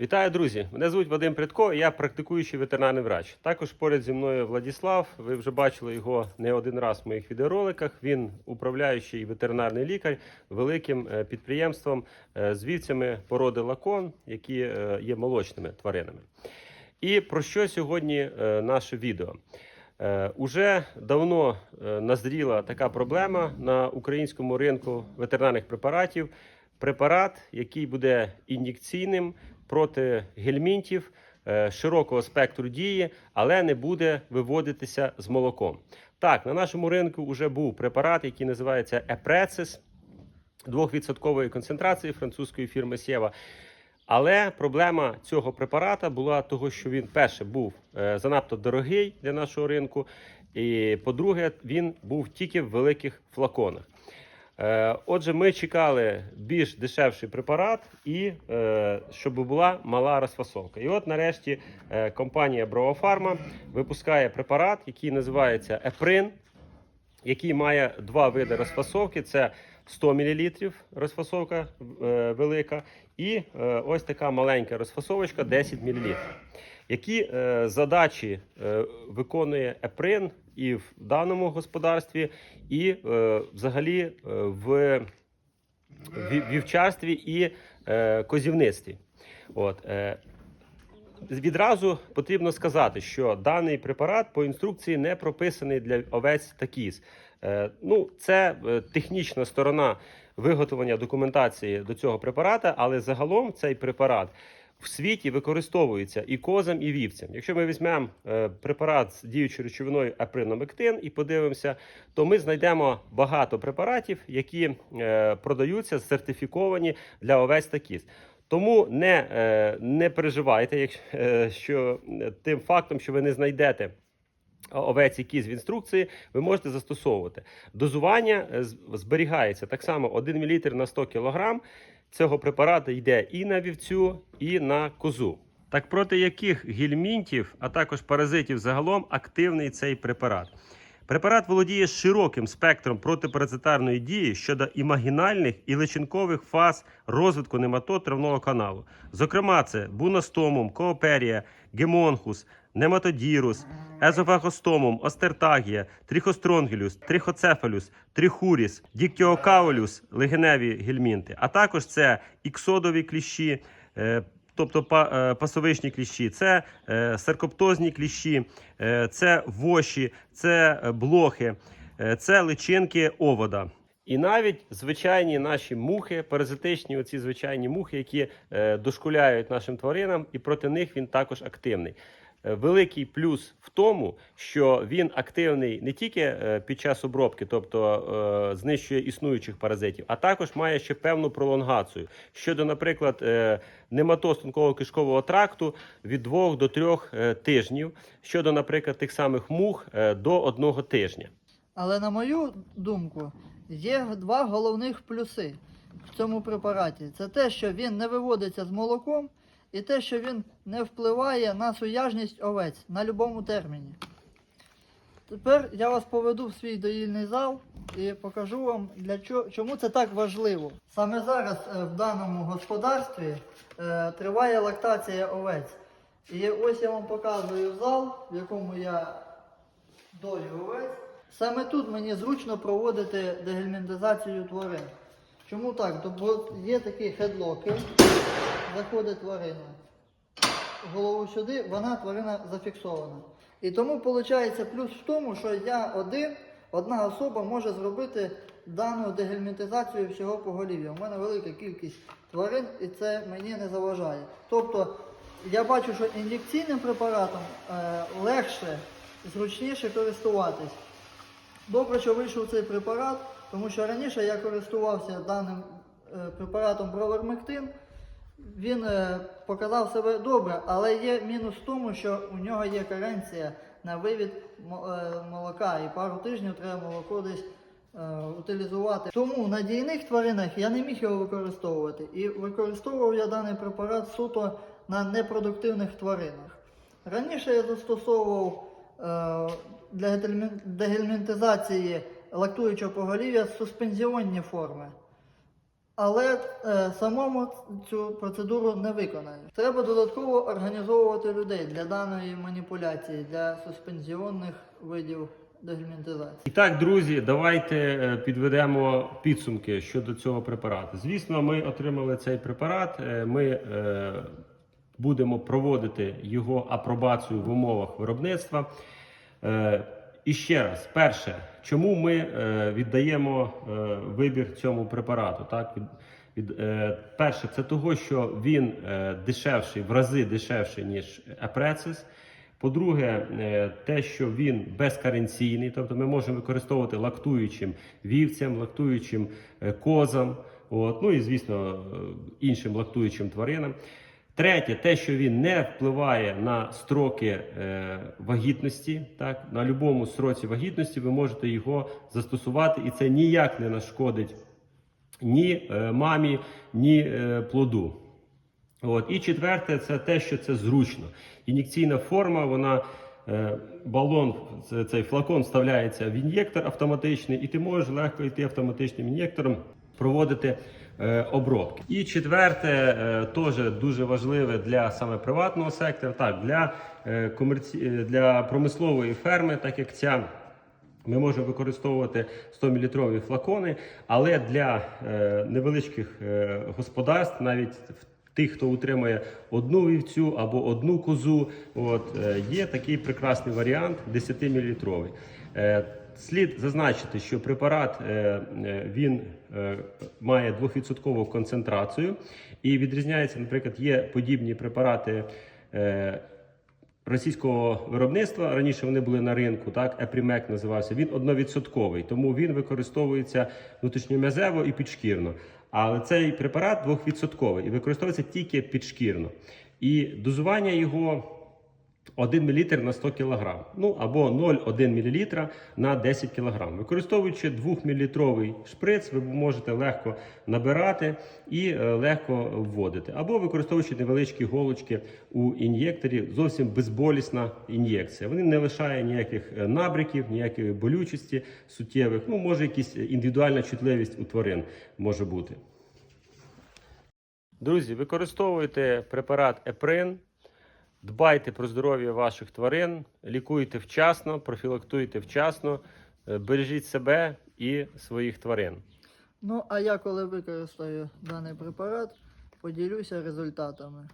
Вітаю, друзі! Мене звуть Вадим Прядко, я практикуючий ветеринарний врач. Також поряд зі мною Владіслав. Ви вже бачили його не один раз в моїх відеороликах. Він управляючий ветеринарний лікар великим е, підприємством е, з вівцями породи лакон, які е, є молочними тваринами. І про що сьогодні наше відео? Уже давно назріла така проблема на українському ринку ветеринарних препаратів. Препарат, який буде ін'єкційним проти гельмінтів е, широкого спектру дії, але не буде виводитися з молоком. Так, на нашому ринку вже був препарат, який називається Епрецис 2% концентрації французької фірми Сєва. Але проблема цього препарата була того, що він перше був е, занадто дорогий для нашого ринку, і по-друге, він був тільки в великих флаконах. Е, Отже, ми чекали більш дешевший препарат і е, щоб була мала розфасовка. І от нарешті е, компанія Бровофарма випускає препарат, який називається Еприн, який має два види розфасовки: це 100 мл розфасовка е, велика, і е, ось така маленька розфасовочка 10 мл. Які е, задачі е, виконує Еприн і в даному господарстві, і е, взагалі е, в вівчарстві і е, козівництві? От, е, Відразу потрібно сказати, що даний препарат по інструкції не прописаний для овець та кіз. Е, ну, це е, технічна сторона виготовлення документації до цього препарата, але загалом цей препарат в світі використовується і козам, і вівцям. Якщо ми візьмемо е, препарат з діючою речовиною априномектин і подивимося, то ми знайдемо багато препаратів, які продаються сертифіковані для овець та кіз. Тому не, е, не переживайте, якщо е, е, тим фактом, що ви не знайдете овець і кіз в інструкції, ви можете застосовувати. Дозування зберігається так само 1 мл на 100 кг. Цього препарату йде і на вівцю, і на козу. Так проти яких гельмінтів, а також паразитів загалом активний цей препарат? Препарат володіє широким спектром протипаразитарної дії щодо імагінальних і личинкових фаз розвитку нематод травного каналу. Зокрема, це буностомум, кооперія, гемонхус, нематодірус, езофагостомум, остертагія, трихостронгелюс, трихоцефалюс, трихуріс, діктіокаулюс, легеневі гельмінти, а також це іксодові кліщі. Тобто е, пасовичні кліщі, це е, саркоптозні кліщі, е, це воші, це блохи, це личинки овода. І навіть звичайні наші мухи, паразитичні, оці звичайні мухи, які дошкуляють нашим тваринам, і проти них він також активний. Е, Великий плюс в тому, що він активний не тільки е, під час обробки, тобто е, знищує існуючих паразитів, а також має ще певну пролонгацію щодо, наприклад, нематоз тонкого кишкового тракту від 2 до 3 тижнів, щодо, наприклад, тих самих мух до одного тижня. Але на мою думку, є два головних плюси в цьому препараті. Це те, що він не виводиться з молоком, і те, що він не впливає на суяжність овець на будь-якому терміні. Тепер я вас поведу в свій доїльний зал і покажу вам, для чого, чому це так важливо. Саме зараз е, в даному господарстві е, триває лактація овець. І ось я вам показую зал, в якому я долю овець. Саме тут мені зручно проводити дегельмінтизацію тварин. Чому так? То бо є такі хедлоки, заходить тварина. Голову сюди, вона тварина зафіксована. І тому виходить плюс в тому, що я один, одна особа може зробити дану дегельмінтизацію всього поголів'я. У мене велика кількість тварин і це мені не заважає. Тобто я бачу, що ін'єкційним препаратом е, легше, зручніше користуватись. Добре, що вийшов цей препарат, тому що раніше я користувався даним е, препаратом Бровермектин. Він е, показав себе добре, але є мінус в тому, що у нього є каренція на вивід е, молока, і пару тижнів треба молоко десь е, утилізувати. Тому на дійних тваринах я не міг його використовувати. І використовував я даний препарат суто на непродуктивних тваринах. Раніше я застосовував для дегельмінтизації лактуючого поголів'я суспензіонні форми. Але е, самому цю процедуру не виконаєш. Треба додатково організовувати людей для даної маніпуляції, для суспензіонних видів дегельмінтизації. І так, друзі, давайте е, підведемо підсумки щодо цього препарату. Звісно, ми отримали цей препарат. е, Ми е, будемо проводити його апробацію в умовах виробництва. Е, І ще раз, перше, чому ми е, віддаємо е, вибір цьому препарату? Так, від, від, е, перше, це того, що він е, дешевший, в рази дешевший, ніж Апрецис. По-друге, е, те, що він безкаренційний, тобто ми можемо використовувати лактуючим вівцям, лактуючим е, козам, от, ну і звісно е, іншим лактуючим тваринам. Третє, те, що він не впливає на строки е, вагітності. Так, на будь-якому строці вагітності ви можете його застосувати, і це ніяк не нашкодить ні е, мамі, ні е, плоду. От. І четверте, це те, що це зручно. Ін'єкційна форма, вона е, балон, це- цей флакон вставляється в ін'єктор автоматичний, і ти можеш легко йти автоматичним ін'єктором проводити обробки. І четверте, е, теж дуже важливе для саме приватного сектора, так для, е, комерці... е, для промислової ферми, так як ця. Ми можемо використовувати 100-мл флакони, але для е, невеличких е, господарств, навіть тих, хто утримує одну вівцю або одну козу, от, е, є такий прекрасний варіант 10-мл. Е, слід зазначити, що препарат е, е, він е, має 2% концентрацію і відрізняється, наприклад, є подібні препарати. Російського виробництва. Раніше вони були на ринку, так Епрімек називався. Він одновідсотковий, тому він використовується внутрішньом'язево і підшкірно. Але цей препарат двохвідсотковий і використовується тільки підшкірно. І дозування його 1 мл на 100 кг, ну або 0,1 мл на 10 кг. Використовуючи 2-мл шприц, ви можете легко набирати і е, легко вводити. Або використовуючи невеличкі голочки у ін'єкторі, зовсім безболісна ін'єкція. Вони не лишає ніяких е, набриків, ніякої болючості суттєвих. Ну, може, якась індивідуальна чутливість у тварин може бути. Друзі, використовуйте препарат Еприн. Дбайте про здоров'я ваших тварин, лікуйте вчасно, профілактуйте вчасно, е, бережіть себе і своїх тварин. Ну, а я коли використаю даний препарат, поділюся результатами.